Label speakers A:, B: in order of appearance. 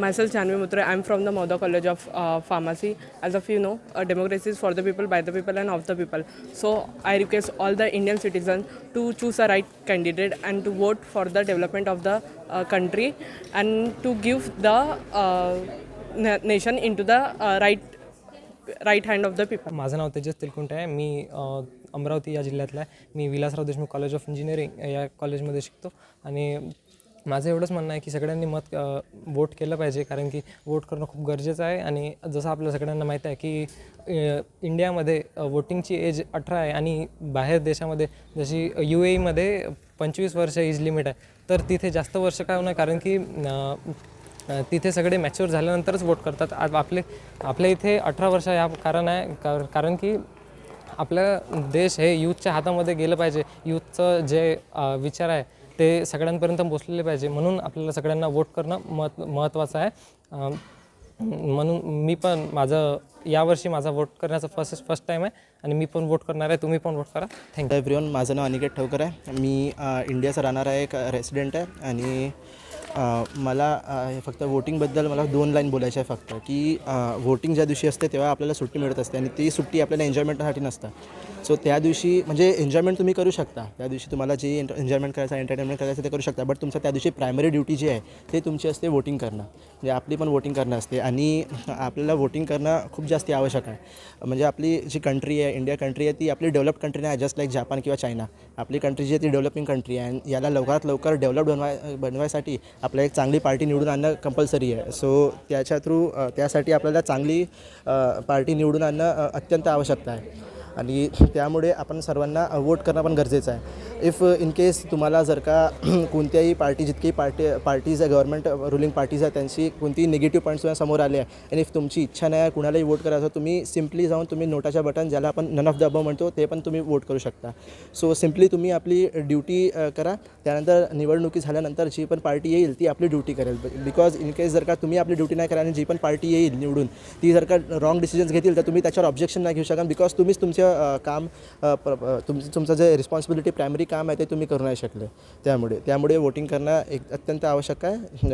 A: Myself Chanvi Mutre I am from the Moda college of pharmacy as of you know democracy is for the people by the people and of the people so I request all the Indian citizen to choose a right candidate and to vote for the development of the country and to give the nation into the right right hand of the people
B: माझं नाव तेजस तेलकुंठ आहे. मी अमरावती या जिल्ह्यातला आहे. मी Vilasrao Deshmukh college of engineering या कॉलेजमध्ये शिकतो. आणि माझं एवढंच म्हणणं आहे की सगळ्यांनी मत वोट केलं पाहिजे. कारण की वोट करणं खूप गरजेचं आहे. आणि जसं आपल्या सगळ्यांना माहीत आहे की इंडियामध्ये वोटिंगची एज अठरा आहे. आणि बाहेर देशामध्ये जशी यू ए ईमध्ये पंचवीस वर्ष एज लिमिट आहे. तर तिथे जास्त वर्ष काय होणार कारण की तिथे सगळे मॅच्युअर झाल्यानंतरच वोट करतात. आपले आपल्या इथे अठरा वर्ष या कारण आहे. कार- कारण की आपलं देश हे यूथच्या हातामध्ये गेलं पाहिजे. यूथचं जे विचार आहे ते सगळ्यांपर्यंत पोचलेले पाहिजे. म्हणून आपल्याला सगळ्यांना वोट करणं महत् महत्त्वाचं आहे. म्हणून मी पण माझं यावर्षी माझा वोट करण्याचा फर्स्ट फर्स्ट टाईम आहे आणि मी पण वोट करणार आहे. तुम्ही पण वोट करा. थँक्यू
C: एव्हरीवन माझं नाव अनिकेत ठवकर आहे. मी इंडियाचं इंडियाचा राहणारा एक रेसिडेंट आहे आणि मला हे फक्त वोटिंगबद्दल मला दोन लाईन बोलायचं आहे फक्त की वोटिंग ज्या दिवशी असते तेव्हा आपल्याला सुट्टी मिळत असते आणि ती सुट्टी आपल्याला एन्जॉयमेंटसाठी नसतं. सो त्या दिवशी म्हणजे एन्जॉयमेंट तुम्ही करू शकता. त्या दिवशी तुम्हाला जे एन्जॉयमेंट करायचं एंटरटेनमेंट करायचं ते करू शकता बट तुमचं त्या दिवशी प्रायमरी ड्युटी जी आहे ते तुमची असते वोटिंग करणं. म्हणजे आपली पण वोटिंग करणं असते आणि आपल्याला वोटिंग करणं खूप जास्त आवश्यक आहे. म्हणजे आपली जी कंट्री आहे इंडिया कंट्री आहे ती आपली डेव्हलप कंट्री नाही जस्ट लाईक जापान किंवा चायना आपली कंट्री जी आहे ती डेव्हलपिंग कंट्री आहे. आणि याला लवकरात लवकर डेव्हलप बनवाय बनवायसाठी आपल्याला एक चांगली पार्टी निवडून आणणं कंपल्सरी आहे. सो त्याच्या थ्रू त्यासाठी आपल्याला चांगली पार्टी निवडून आणणं अत्यंत आवश्यकता आहे. आणि त्यामुळे आपण सर्वांना वोट करणं पण गरजेचं आहे. इफ इन केस तुम्हाला जर का कोणत्याही पार्टी जितकी पार्टी पार्टीज आहे गव्हर्नमेंट रुलिंग पार्टीज आहे त्यांची कोणती निगेटिव्ह पॉईंट्स तुम्हाला समोर आले आहे आणि इफ तुमची इच्छा नाही आहे कुणालाही वोट करायचं तुम्ही सिम्पली जाऊन तुम्ही नोटाच्या बटन ज्याला आपण नन ऑफ द अबव म्हणतो ते पण तुम्ही वोट करू शकता. सो सिम्पली तुम्ही आपली ड्युटी करा. त्यानंतर निवडणुकी झाल्यानंतर जी पण पार्टी येईल ती आपली ड्युटी करेल. बिकॉज इन केस जर का तुम्ही आपली ड्युटी नाही करा आणि जी पण पार्टी येईल निवडून ती जर का रॉंग डिसिजन्स घेतील तर तुम्ही त्याच्यावर ऑब्जेक्शन नाही घेऊ शकाल बिकॉज तुम्हीच तुमचे अ, काम अ, तुमचं तुमचं जे रिस्पॉन्सिबिलिटी प्रायमरी काम आहे ते तुम्ही करू नाही शकले. त्यामुळे त्यामुळे वोटिंग करणं एक अत्यंत आवश्यक आहे.